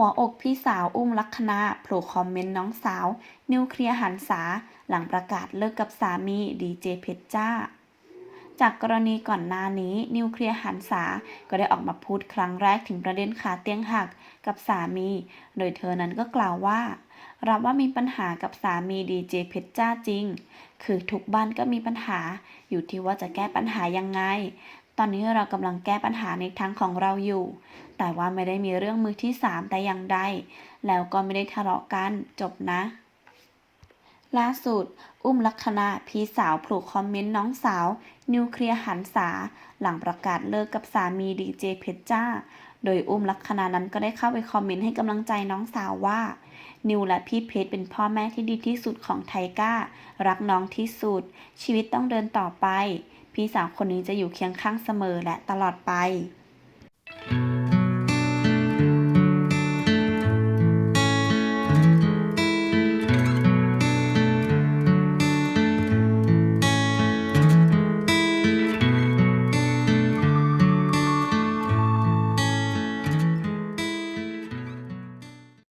หัวอกพี่สาวอุ้มลักษณาโผล่คอมเมนต์น้องสาว นิวเคลียร์หันษาหลังประกาศเลิกกับสามีดีเจเพชรจ้า จากกรณีก่อนหน้านี้นิวเคลียร์หันษาก็ได้ออกมาพูดครั้งแรกถึงประเด็นขาเตียงหักกับสามี โดยเธอนั้นก็กล่าวว่า รับว่ามีปัญหากับสามีดีเจเพชรจ้าจริง คือทุกบ้านก็มีปัญหาอยู่ที่ว่าจะแก้ปัญหายังไง ตอนนี้เรากำลังแก้ปัญหาในทางของเราอยู่ แต่ว่าไม่ได้มีเรื่องมือที่สามแต่อย่างใด แล้วก็ไม่ได้ทะเลาะกันจบนะ ล่าสุด อุ้มลักษณะพี่สาวปลูกคอมเมนต์น้องสาว นิวเคลียร์หันษา หลังประกาศเลิกกับสามีดีเจเพชรจ้า โดยอุ้มลักษณะนั้นก็ได้เข้าไปคอมเมนต์ให้กำลังใจน้องสาวว่า นิวและพี่เพชรเป็นพ่อแม่ที่ดีที่สุดของไทก้า รักน้องที่สุด ชีวิตต้องเดินต่อไป พี่สาวคนนี้จะอยู่เคียงข้างเสมอและตลอดไป